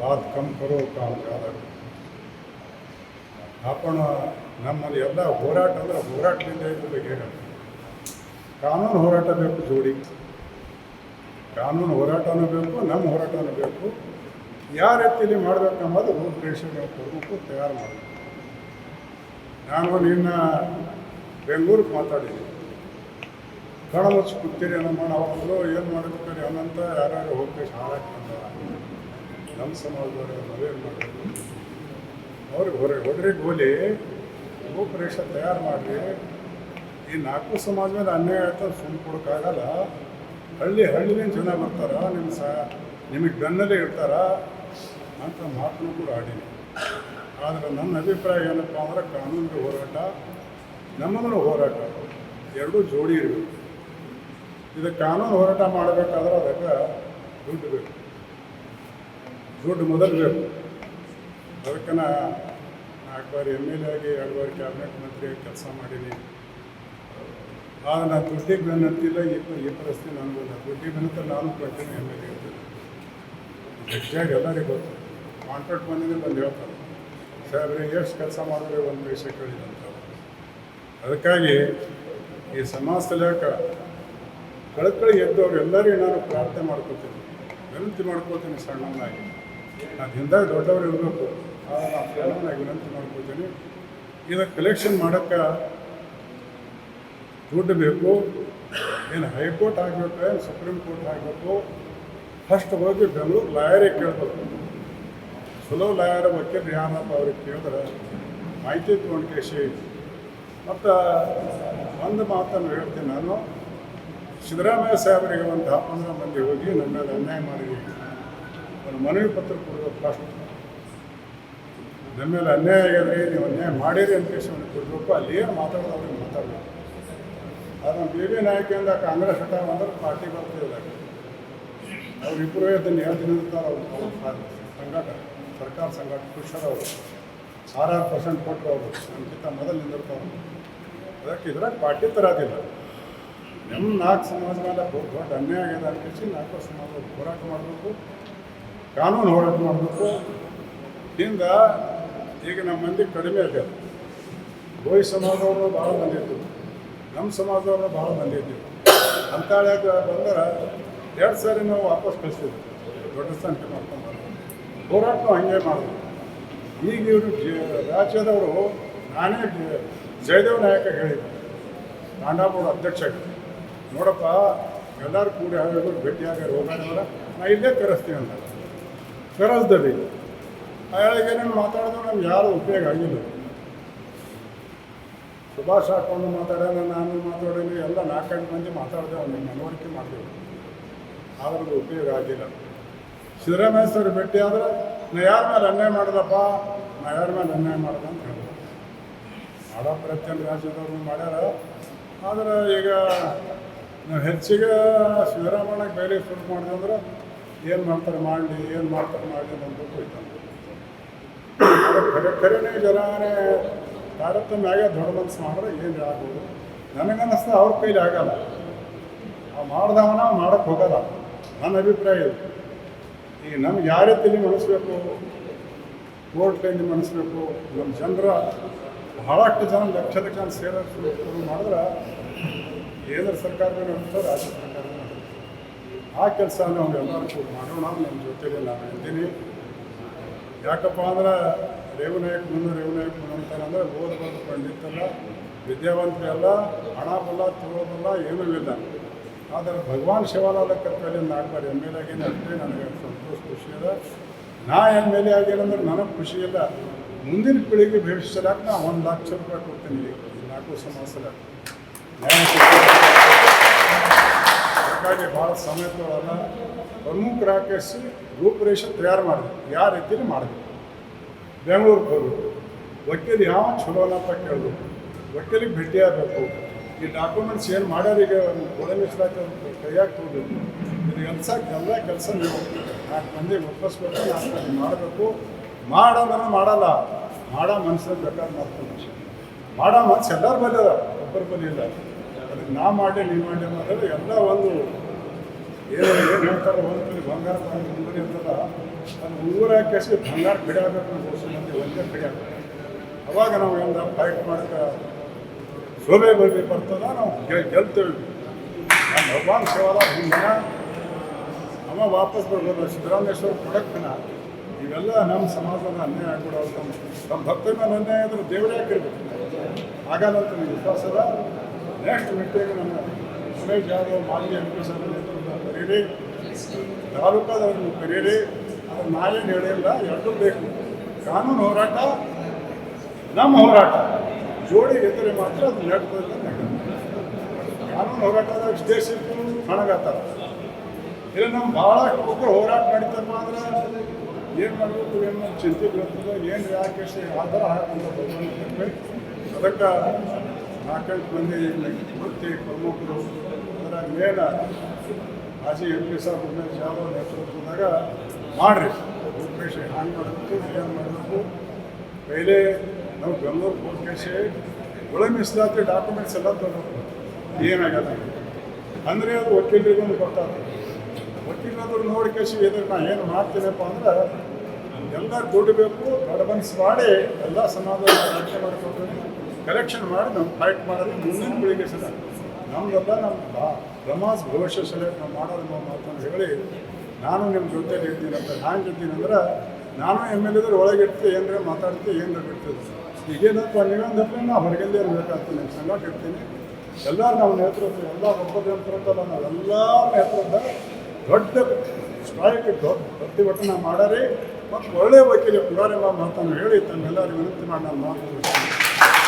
વાત ಕಮ್ કરો કામ ಗಾದ આપણ ನಮ್ಮಲ್ಲಿ ಎಲ್ಲ ಹೋರಾಟ ಅಂದ್ರೆ ಹೋರಾಟದಿಂದ ಇರಬೇಕು ಕಾನೂನು ಹೋರಾಟ ಬೇಕು ಜೋಡಿ. ಕಾನೂನು ಹೋರಾಟನೂ ಬೇಕು, ನಮ್ಮ ಹೋರಾಟನೂ ಬೇಕು. ಯಾವ ರೀತಿಯಲ್ಲಿ ಮಾಡಬೇಕು ಅನ್ನೋದು ರೂಪುರೇಷಣೆ ಕೊಡಬೇಕು ತಯಾರು ಮಾಡಬೇಕು. ನಾನು ನಿನ್ನ ಬೆಂಗಳೂರಿಗೆ ಮಾತಾಡಿದ್ದೀನಿ. ಕಣ ಮುಚ್ಚಿ ಕೂತೀರಿ ನಮ್ಮ ಅವರು ಏನು ಮಾಡಬೇಕಾರೆ ಅನ್ನಂತ ಯಾರ್ಯಾರು ಹೋಗ್ಬೇಕು ಹಾಳಾಗ್ತಂತ ನಮ್ಮ ಸಮಾಜದವರು ಮದುವೆ ಮಾಡಬೇಕು ಅವ್ರಿಗೆ ಹೊರ ಹೊಡ್ರಿಗೆ ಹೋಲಿ ರೂಪರೇಷ ತಯಾರು ಮಾಡಿರಿ ಈ ನಾಲ್ಕು ಸಮಾಜ ಮೇಲೆ ಅನ್ಯಾಯ ಆಯ್ತು ಸುಮ್ಮನೆ ಕೊಡೋಕ್ಕಾಗಲ್ಲ ಹಳ್ಳಿ ಹಳ್ಳಿನ ಜನ ಬರ್ತಾರ? ನಿಮ್ಮ ಸಹ ನಿಮಗೆ ಬೆನ್ನಲ್ಲೇ ಇರ್ತಾರ? ಅಂತ ಮಾತನ್ನು ಕೂಡ ಆಡೀನಿ ಆದರೆ ನನ್ನ ಅಭಿಪ್ರಾಯ ಏನಪ್ಪ ಅಂದ್ರೆ ಕಾನೂನಿಗೆ ಹೋರಾಟ ನಮ್ಮನ್ನು ಹೋರಾಟ, ಎರಡೂ ಜೋಡಿ ಇರಬೇಕು. ಇದು ಕಾನೂನು ಹೋರಾಟ ಮಾಡಬೇಕಾದ್ರೆ ಅದಕ್ಕೆ ದುಡ್ಡು ಬೇಕು. ದುಡ್ಡು ಮೊದಲು ಬೇಕು. ಅದಕ್ಕೆ ನಾ ನಾಲ್ಕು ಬಾರಿ ಎಂ ಎಲ್ ಆಗಿ ಎರಡು ಬಾರಿ ಕ್ಯಾಬಿನೆಟ್ ಮಂತ್ರಿ ಕೆಲಸ ಮಾಡೀನಿ. ಆಗ ನಾನು ದುಡ್ಡಿಗೆ ಬೆನ್ನತ್ತಿಲ್ಲ, ಈ ಈ ಪರಿಸ್ಥಿತಿ ನನಗಿಲ್ಲ ದುಡ್ಡಿಗೆ ಬೆನ್ನತ್ತ ನಾನು ಕೊಡ್ತೀನಿ ಎಂ ಎಲ್ ಎ ಹೆಚ್ಚಾಗಿ ಎಲ್ಲರಿಗೂ ಗೊತ್ತು. ಕಾಂಟ್ರಾಕ್ಟ್ ಬಂದಿದ್ದೆ ಬಂದು ಹೇಳ್ತಾರೆ. ಸರ್ ಎಷ್ಟು ಕೆಲಸ ಮಾಡಿದ್ರೆ ಒಂದು ಪೈಸೆ ಅಂತ. ಅದಕ್ಕಾಗಿ ಈ ಸಮಾಜ ಸಲಕ ಕಳಕಳಿ ಎದ್ದವ್ರು ಎಲ್ಲರಿಗೂ ನಾನು ಪ್ರಾರ್ಥನೆ ಮಾಡ್ಕೋತೀನಿ. ವಿನಂತಿ ಮಾಡ್ಕೋತೀನಿ ಸಣ್ಣವನಾಗಿ. ನಾನು ದೊಡ್ಡವರು ಇರಬೇಕು. ನಾನು ವಿನಂತಿ ಮಾಡ್ಕೋತೀನಿ ಇದಕ್ಕೆ ಕಲೆಕ್ಷನ್ ಮಾಡೋಕ್ಕೆ ದುಡ್ಡು ಬೇಕು. ಏನು ಹೈಕೋರ್ಟ್ ಆಗಬೇಕು ಏನು ಸುಪ್ರೀಂ ಕೋರ್ಟ್ ಆಗಬೇಕು. ಫಸ್ಟ್ ಹೋಗಿ ಬೆಂಗಳೂರು ಲಾಯರಿಗೆ ಕೇಳಬೇಕು. ಸುಲೋ ಲಾಯರ್ ವಕೀಲರು ಯಾರಪ್ಪ ಅವ್ರಿಗೆ ಕೇಳಿದ್ರೆ ಮಾಹಿತಿ ತೊಗೊಂಡು ಕೇಸಿ ಮತ್ತು ಒಂದು ಮಾತನ್ನು ಹೇಳ್ತೀನಿ ನಾನು. ಸಿದ್ದರಾಮಯ್ಯ ಸಾಹೇಬರಿಗೆ ಒಂದು ಹತ್ತು ಪಂದ್ರ ಮಂದಿ ಹೋಗಿ ನನ್ನ ಮೇಲೆ ಅನ್ಯಾಯ ಮಾಡಿ ಒಂದು ಮನವಿ ಪತ್ರ ಕೊಡೋದು ಫಾಸ್ಟ್ ನನ್ನ ಮೇಲೆ ಅನ್ಯಾಯ ಆಗ್ಯದ್ರಿ ನೀವು ಅನ್ಯಾಯ ಮಾಡಿರಿ ಅಂತ ಕೇಸಿ ಅವ್ನಿಗೆ ಕೊಡಬೇಕು. ಅಲ್ಲಿ ಏನು ಮಾತಾಡೋದು ಅವ್ರಿಗೆ ಮಾತಾಡಬೇಕು ಅದು ಬಿ ಬಿ ನಾಯಕಿಯಿಂದ ಕಾಂಗ್ರೆಸ್ ಹಠ ಅಂದ್ರೆ ಪಾರ್ಟಿ ಬರ್ತಿಲ್ಲ ಅವರಿಬ್ಬರು ಅದನ್ನು ಹೇಳ್ತೀನಿ ಅಂತ ಅವ್ರು ಸಂಘಟ, ಸರ್ಕಾರ ಸಂಘಟ ಅವರು. ಸಾವಿರಾರು ಪರ್ಸೆಂಟ್ ಕೊಟ್ಟರು ಅವರು ನಮಗಿಂತ ಮೊದಲು ನಿಂದಿರ್ತಾವ್ರು ಅದಕ್ಕೆ ಇದ್ರಾಗ ಪಾರ್ಟಿ ತರೋದಿಲ್ಲ ನಮ್ಮ ನಾಲ್ಕು ಸಮಾಜ ಮೇಲೆ ದೊಡ್ಡ ದೊಡ್ಡ ಅನ್ಯಾಯ ಆಗಿದೆ ಅನ್ಕಿಸಿ ನಾಲ್ಕು ಸಮಾಜ ಹೋರಾಟ ಮಾಡಬೇಕು. ಕಾನೂನು ಹೋರಾಟ ಮಾಡಬೇಕು. ಹಿಂದ ಈಗ ನಮ್ಮ ಮಂದಿ ಕಡಿಮೆ ಆಗ್ಯದ ಗೋಯಿ ಸಮಾಜದವರು ಭಾಳ ಮಂದಿ ನಮ್ಮ ಸಮಾಜದವರು ಭಾಳ ಮಂದಿ ಅಂತಾಳ್ಯಾಗ ಬಂದ್ರೆ ಎರಡು ಸಾರಿ ನಾವು ವಾಪಸ್ ಕಳಿಸಿದ್ವಿ. ದೊಡ್ಡ ಸಂಖ್ಯೆ ಮಾಡ್ಕೊಂಡು ಹೋರಾಟ ನಾವು ಹಂಗೆ ಮಾಡಿದ್ವಿ. ಈಗ ಇವರು ರಾಜ್ಯದವರು ನಾನೇ ಜಯದೇವ ನಾಯಕ ಹೇಳಿದ್ದೆ ತಾಂಡಾಪುರ ಅಧ್ಯಕ್ಷ ನೋಡಪ್ಪ, ಎಲ್ಲರೂ ಕೂಡಿ ಆಗಬೇಕು ಭೇಟಿಯಾಗ ಹೋಗಾಡೋರ ನಾ ಇಲ್ಲೇ ಕರೆಸ್ತೀನಿ ಅಂತ ಕರೆಸ್ದವಿ ಅಯಾಳಿಗೆ ಏನೇನು ಮಾತಾಡಿದ್ರು ನಮ್ಗೆ ಯಾರು ಉಪಯೋಗ ಆಗಿಲ್ಲ. ಸುಭಾಷ್ ಹಾಕೊಂಡು ಮಾತಾಡೋಣ, ನಾನು ಮಾತಾಡೋಣ, ಎಲ್ಲ ನಾಲ್ಕೈದು ಮಂದಿ ಮಾತಾಡಿದೆ ಒಂದು ಮನವರಿಕೆ ಮಾಡಿದೆವು ಆದ್ರದ್ದು ಉಪಯೋಗ ಆಗಿಲ್ಲ. ಸಿದ್ದರಾಮಯ್ಯ ಸರ್ ಭೇಟಿ ಆದ್ರೆ, ನಾ ಯಾರ ಮೇಲೆ ಅನ್ಯಾಯ ಮಾಡಿದಪ್ಪ? ನಾ ಯಾರ ಮೇಲೆ ಅನ್ಯಾಯ ಮಾಡ್ದೆ ಅಂತ ಹೇಳ್ಬೋದು ಮಾಡೋ ಪ್ರತಿಯೊಂದು ರಾಜ್ಯದವ್ರು ಮಾಡ್ಯಾರ. ಆದರೆ ಈಗ ನಾವು ಹೆಚ್ಚಿಗೆ ಸಿದ್ದರಾಮಯ್ಯಗೆ ಬೇರೆ ಶುರು ಮಾಡಿದೆ ಅಂದ್ರೆ ಏನು ಮಾಡ್ತಾರೆ ಮಾಡಲಿ, ಏನು ಮಾಡ್ತಾರೆ ಮಾಡಲಿ ಅಂತ ಹೋಯ್ತಾನೆ ಖರೆ ಖರೇನೆ ಜನಾನೇ ತಾರತಮ್ಯ ಆಗ ದೊಡ್ಡ ಮನಸ್ಸು ಮಾಡಿದ್ರೆ ಏನು ಆಗ್ಬೋದು? ನನಗನ್ನಿಸ್ತಾ ಅವ್ರ ಕೈಲಿ ಆಗಲ್ಲ. ಆ ಮಾಡ್ದವನ ಮಾಡಕ್ಕೆ ಹೋಗಲ್ಲ. ನನ್ನ ಅಭಿಪ್ರಾಯ ಇದು. ಈಗ ನಮ್ಗೆ ಯಾವ ರೀತಿಯಲ್ಲಿ ಮಣಿಸ್ಬೇಕು ಕೋರ್ಟ್ಲಿಂದ ಮಣಿಸ್ಬೇಕು ನಮ್ಮ ಜನರ ಬಹಳಷ್ಟು ಜನ ಲಕ್ಷ ಲಕ್ಷ ಜನ ಸೇರೋ ಮಾಡಿದ್ರೆ ಕೇಂದ್ರ ಸರ್ಕಾರದ ರಾಜ್ಯ ಸರ್ಕಾರ ಆ ಕೆಲಸ ನಾವು ಎಲ್ಲರೂ ಮಾಡೋಣ ನಮ್ಮ ಜೊತೆಗೆ ನಾನು ಇದ್ದೀನಿ ಯಾಕಪ್ಪ ಅಂದ್ರೆ ರೇವನಾಯಕ್ ಮುಂದೆ ರೇವನಾಯಕ್ ಅಂತಾರೆ ಅಂತಾರಂದ್ರೆ ಓದ್ಬೋದು ಪಂಡಿತಲ್ಲ ವಿದ್ಯಾವಂತರೆಲ್ಲ ಹಣ ಬಲ್ಲ ತಗೊಳ್ಳೋದಲ್ಲ ಏನೂ ಇಲ್ಲ. ಆದರೆ ಭಗವಾನ್ ಶಿವನಾದ ಕರ್ತವ್ಯ ನಾಲ್ಕು ಬಾರಿ ಎಂ ಎಲ್ ಆಗೇನೆ ಅಷ್ಟೇ ನನಗೆ ಸಂತೋಷ, ಖುಷಿ ಅದ ನಾ ಎಂ ಎಲ್ ಎ ಆಗೇನಂದ್ರೆ ನನಗೆ ಖುಷಿ ಇಲ್ಲ. ಮುಂದಿನ ಪೀಳಿಗೆ ಭೇಟಿಸಲಾಕ ನಾ ಒಂದು ಲಕ್ಷ ರೂಪಾಯಿ ಕೊಡ್ತೀನಿ? ನಾಲ್ಕು ಸಮಾಸಲ ಹಾಗಾಗಿ ಭಾಳ ಪ್ರಮುಖ ಹಾಕಿಸಿ ರೂಪರೇಷೆ ತಯಾರು ಮಾಡಿದೆ. ಯಾವ ರೀತಿಯಲ್ಲಿ ಮಾಡಬೇಕು ಬೆಂಗಳೂರು ಹೋಗ್ಬೇಕು ವಕೀಲ್ ಯಾವ ಅಂತ ಕೇಳಬೇಕು ವಕೀಲಿಗೆ ಭೇಟಿ ಆಗಬೇಕು ಈ ಡಾಕ್ಯುಮೆಂಟ್ಸ್ ಏನು ಮಾಡ್ಯಾರೀಗ? ಗೋಡೆ ಕೈಯಾಗಿ ತಗೋಬೇಕು ಇದು ಕೆಲಸ ಎಲ್ಲ ಕೆಲಸ ನೀವು. ನಾಲ್ಕು ಮಂದಿ ಒಪ್ಪಿಸ್ಬೇಕು, ನಾಲ್ಕು ಮಂದಿ ಮಾಡಬೇಕು. ಮಾಡೋದನ್ನು ಮಾಡಲ್ಲ. ಮಾಡೋ ಮನುಷ್ಯನ ಬೇಕಾದ್ರೆ ಮಾಡ್ಕೊಂಡು ಮಾಡೋ ಮನ್ಸು ಎಲ್ಲರ ಬಲ್ಲಿ ಅದ. ಒಬ್ಬರ ಬಲ್ಲಿ ಇಲ್ಲ. ಅದಕ್ಕೆ ನಾ ಮಾಡಿ ನೀವು ಮಾಡಿ ಅನ್ನೋದ್ರಲ್ಲಿ ಎಲ್ಲ ಒಂದು ಏನು ಏನು ಹೇಳ್ತಾರೆ ಒಂದು ಬಂಗಾರ ಬಂದು ಅಂತಲ್ಲ ಅದು ಊರ ಕೆಸಿ ಬಂಗಾರ ಬಿಡಿ ಆಗಬೇಕು ಅಂತ ಒಂದೇ ಬಿಡಿ ಆಗ್ಬೇಕು. ಅವಾಗ ನಾವು ಎಲ್ಲ ಫೈಟ್ ಮಾಡೋಕೆ ಶೋಭೆ ಬರ್ಬೇಕು ಬರ್ತದ ನಾವು ಗೆಲ್, ಗೆಲ್ತೇವೆ. ನಮ್ಮ ಭಗವಾನ್ ಸೇವಾದ ಹಿಂದಿನ ಅವ ವಾಪಸ್ ಬರ್ಬೋದು, ಸಿದ್ದರಾಮೇಶ್ವರ ಕೊಡಕ್ಕನ ಇವೆಲ್ಲ ನಮ್ಮ ಸಮಾಜದ ಅನ್ಯಾಯ ಆಗ್ಬಿಡೋದು. ನಮ್ಮ ಭಕ್ತರ ಮೇಲೆ ಅನ್ಯಾಯ ಆದರೂ ದೇವರೇ ಹಾಕಿರ್ಬೇಕು ಹಾಗಾದಂತ ನನಗೆ ವಿಶ್ವಾಸ ಅದ. ನೆಕ್ಸ್ಟ್ ಮೀಟಿಂಗ್ ನಮ್ಮ ಉಮೇಶ್ ಯಾದವ್ ಮಾಜಿ ಎಂ ಪಿ ನೇತೃತ್ವ ಕರೀರಿ ತಾಲೂಕಾದವ್ರನ್ನು ಕರೀರಿ ಅದು ನಾವೇನು ಹೇಳಿಲ್ಲ ಎರಡೂ ಬೇಕು. ಕಾನೂನು ಹೋರಾಟ, ನಮ್ಮ ಹೋರಾಟ. ಜೋಡಿ ಎದುರೆ ಮಾತ್ರ ಅದು ನಡೀತದೆ. ಕಾನೂನು ಹೋರಾಟದಾಗ ಸ್ಟೇಷನ್ ಹಣಗಾತಾರ ಇಲ್ಲ ನಮ್ಮ ಭಾಳ ಒಬ್ಬರು ಹೋರಾಟ ನಡೀತಪ್ಪ ಅಂದ್ರೆ ಏನು ಮಾಡಬೇಕು, ಏನು ಚಿಂತೆ ಬರ್ತದೆ ಏನು ಯಾಕೆ ಆಧಾರ ಬರ್ಬೇಕು ಅದಕ್ಕೆ ನಾಲ್ಕೈದು ಮಂದಿ ಮತ್ತೆ ಪ್ರಮುಖರು ಅದರ ಮೇಲ ಮಾಜಿ ಎಂ ಪಿ ಸಾಬ್ ಉಮೇಶ್ ಯಾದವ್ ನೇತೃತ್ವದಾಗ ಮಾಡಿರಿ. ಉಮೇಶ್ ಹ್ಯಾಂಗ್ ಮಾಡಬೇಕು, ಏನು ಮಾಡಬೇಕು? ಪೈಲೆ ನಾವು ಬೆಂಗಳೂರು ಹೋಗಿ ಕೇಸಿ ಒಳ ಮೀಸಲಾತಿ ಡಾಕ್ಯುಮೆಂಟ್ಸ್ ಎಲ್ಲ ತಗೋಬೇಕು ಏನಾಗಲ್ಲ. ಅಂದರೆ ಅದು ವಕೀಲರಿಗೂ ಗೊತ್ತಾಗ್ತದೆ ವಕೀಲರು ನೋಡಿ ಕೇಸಿ ಇದ್ರೆ ನಾ ಏನು ಮಾಡ್ತೀನಪ್ಪ ಅಂದ್ರೆ ಎಲ್ಲ ದುಡ್ಡು ಬೇಕು ಅಡ್ವಾನ್ಸ್ ಮಾಡಿ ಎಲ್ಲ ಸಮಾಧಾನ ರಕ್ಷಣೆ ಮಾಡ್ಕೊಂಡು ಕಲೆಕ್ಷನ್ ಮಾಡಿ ನಮ್ಮ ಫೈಟ್ ಮಾಡೋದು ಮುಂದಿನ ಪೀಳಿಗೆ ಸಲ ನಮ್ದೆಲ್ಲ ನಮ್ಮ ಬಾ- ಬ್ರಹ್ಮಾಸ್ ಭವಿಷ್ಯ ಸೆಲೆಕ್ಟ್ ನಾವು ಮಾಡೋದು ನಾವು ಮಾತನ್ನು ಹೇಳಿ ನಾನು ನಿಮ್ಮ ಜೊತೆಲಿ ಇರ್ತೀನಿ ಅಂತ ನಾನು ಇರ್ತೀನಿ ಅಂದ್ರೆ ನಾನು ಎಂ ಎಲ್ ಎದ್ರೆ ಒಳಗೆ ಇರ್ತೀನಿ ಏನರ ಮಾತಾಡ್ತೀನಿ ಏನರ ಬಿಡ್ತೀನಿ ಈಗೇನಪ್ಪ ನೀವೊಂದಪ್ಪ ನಾ ಹೊರಗಲ್ಲೇ ಇರಬೇಕಾಗ್ತದೆ ನಿಮ್ಮ ಸಂಗಾಟ ಇರ್ತೀನಿ. ಎಲ್ಲರೂ ನಾವು ನೇತೃತ್ವ, ಎಲ್ಲ ಒಬ್ಬ ನಾವು ನಾವೆಲ್ಲ ನೇತೃತ್ವ ದೊಡ್ಡ ಸ್ಟ್ರೈಕ್ ದೊಡ್ಡ ಪ್ರತಿಭಟನೆ ಮಾಡಾರಿ ಮತ್ತು ಒಳ್ಳೆಯ ವಕೀಲ ಪುರಾಣ ಮಾತನ್ನು ಹೇಳಿ ತಮ್ಮೆಲ್ಲರಿಗೂ ವಿನಂತಿ ಮಾಡಿ ನಾನು ಮಾತು